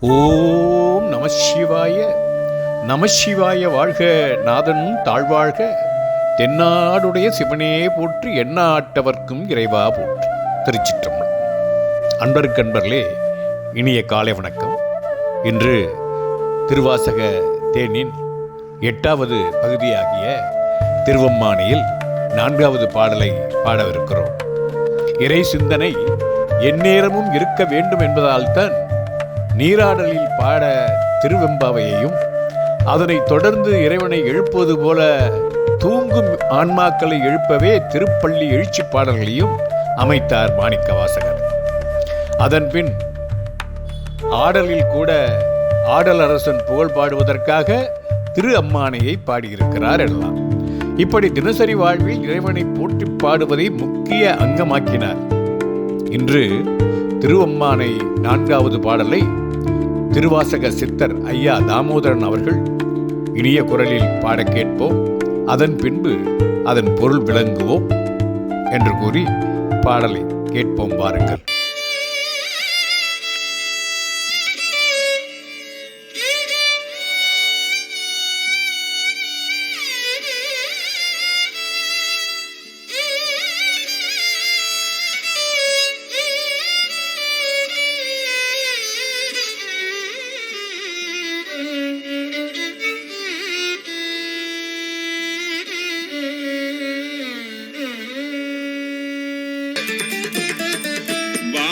ஓம் நம சிவாய. நம சிவாய வாழ்க. நாதன் தாழ்வாழ்க. தென்னாடுடைய சிவனே போற்றி எண்ணாட்டவர்க்கும் இறைவா போற்று. திருச்சிற்றம்பலம். அன்பருக்கன்பர்களே இனிய காலை வணக்கம். இன்று திருவாசக தேனின் எட்டாவது பகுதியாகிய திருவம்மானையில் நான்காவது பாடலை பாடவிருக்கிறோம். இறை சிந்தனை எந்நேரமும் இருக்க வேண்டும் என்பதால்தான் நீராடலில் பாட திருவெம்பாவையையும் அதனைத் தொடர்ந்து இறைவனை எழுப்புவது போல தூங்கும் ஆன்மாக்களை எழுப்பவே திருப்பள்ளி எழுச்சி பாடல்களையும் அமைத்தார் மாணிக்க வாசகர் அதன்பின் ஆடலில் கூட ஆடல் அரசன் புகழ் பாடுவதற்காக திரு அம்மானையை பாடியிருக்கிறார் எல்லாம் இப்படி தினசரி வாழ்வில் இறைவனை போற்றி பாடுவதை முக்கிய அங்கமாக்கினார். இன்று திருவம்மானை நான்காவது பாடலை திருவாசக சித்தர் ஐயா தாமோதரன் அவர்கள் இனிய குரலில் பாட கேட்போம். அதன் பின்பு அதன் பொருள் விளங்குவோம் என்று கூறி பாடலை கேட்போம் வாருங்கள்.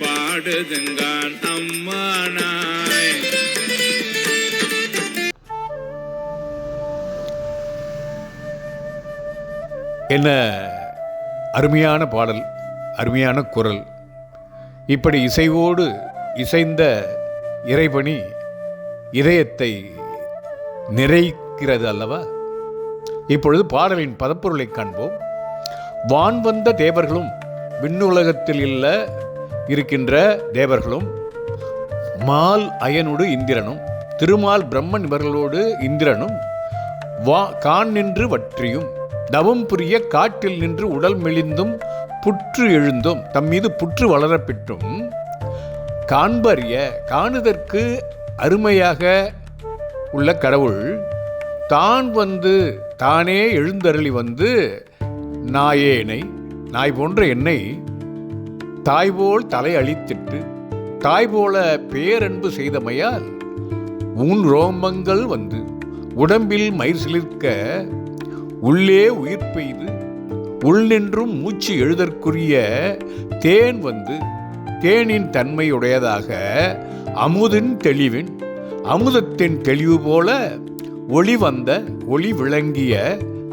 பாடுதுங்கான் அம்மானாய். என்ன அருமையான பாடல் அருமையான குரல். இப்படி இசைவோடு இசைந்த இறைபணி இதயத்தை நிறைக்கிறது அல்லவா? இப்பொழுது பாடலின் பதப்பொருளை காண்போம். வான் வந்த தேவர்களும் விண்ணுலகத்தில் இல்ல இருக்கின்ற தேவர்களும் மால் அயனோடு இந்திரனும் திருமால் பிரம்மன் இவர்களோடு இந்திரனும் வா கான் நின்று வற்றியும் தவம் புரிய காட்டில் நின்று உடல் மெலிந்தும் புற்று எழுந்தும் தம் மீது புற்று வளரப்பெற்றும் காண்பறிய காணுதற்கு அருமையாக உள்ள கடவுள் தான் வந்து தானே எழுந்தருளி வந்து நாயேனை நாய் போன்ற என்னை தாய்போல் தலை அழித்திட்டு தாய் போல பேரன்பு செய்தமையால் உன் ரோமங்கள் வந்து உடம்பில் மயிர் சிலிர்க்க உள்ளே உயிர் பெய்து உள்நின்றும் மூச்சு எழுதற்குரிய தேன் வந்து தேனின் தன்மையுடையதாக அமுதின் தெளிவின் அமுதத்தின் தெளிவு போல ஒளி வந்த ஒளி விளங்கிய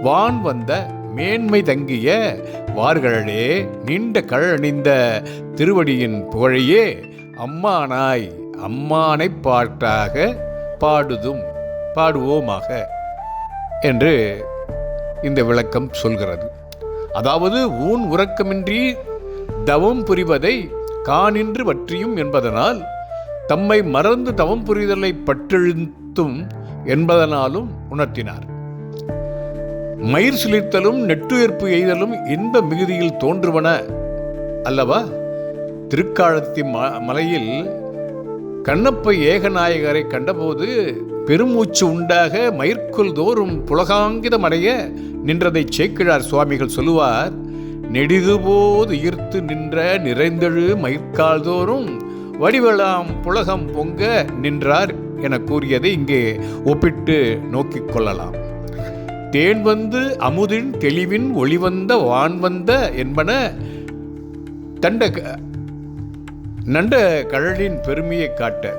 வான் வந்த மேன்மை தங்கிய வார்களே நீண்ட கழணிந்த திருவடியின் புகழையே அம்மானாய் அம்மானை பாட்டாக பாடுதும் பாடுவோமாக என்று இந்த விளக்கம் சொல்கிறது. அதாவது ஊன் உறக்கமின்றி தவம் புரிவதை காணின்று வற்றியும் என்பதனால் தம்மை மறந்து தவம் புரிதலை பற்றெழுத்தும் என்பதனாலும் உணர்த்தினார். மயிர் சிலிர்த்தலும் நெட்டுயர்ப்பு எய்தலும் இன்ப மிகுதியில் தோன்றுவன அல்லவா? திருக்காலத்தி ம மலையில் கண்ணப்ப ஏகநாயகரை கண்டபோது பெருமூச்சு உண்டாக மயிர்க்குள் தோறும் புலகாங்கிதம் அடைய நின்றதை சேக்கிழார் சுவாமிகள் சொல்லுவார் நெடிதுபோது ஈர்த்து நின்ற நிறைந்தெழு மயிர்கால் தோறும் வடிவலாம் புலகம் பொங்க நின்றார் என கூறியதை இங்கே ஒப்பிட்டு நோக்கிக் கொள்ளலாம். தேன் வந்து அமுதின் தெளிவின் ஒளிவந்த வான்வந்த என்பன தண்ட க- நண்ட கழலின் பெருமையை காட்ட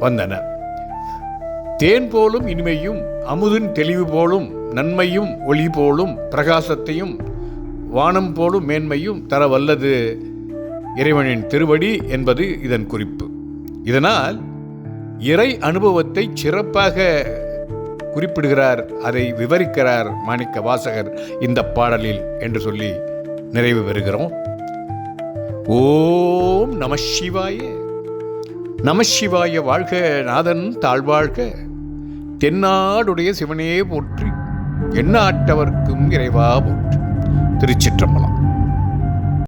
வந்தன. தேன் போலும் இனிமையும் அமுதின் தெளிவு போலும் நன்மையும் ஒளி போலும் பிரகாசத்தையும் வானம் போலும் மேன்மையும் தர வல்லது இறைவனின் திருவடி என்பது இதன் குறிப்பு. இதனால் இறை அனுபவத்தை சிறப்பாக குறிப்பிடுகிறார் அதை விவரிக்கிறார் மாணிக்க வாசகர் இந்த பாடலில் என்று சொல்லி நிறைவு பெறுகிறோம். ஓம் நம சிவாய. நம சிவாய வாழ்க நாதன் தாழ்வாழ்க. தென்னாடுடைய சிவனே போற்றி எண்ணாட்டவர்க்கும் இறைவா போற்றி. திருச்சிற்றம்பலம்.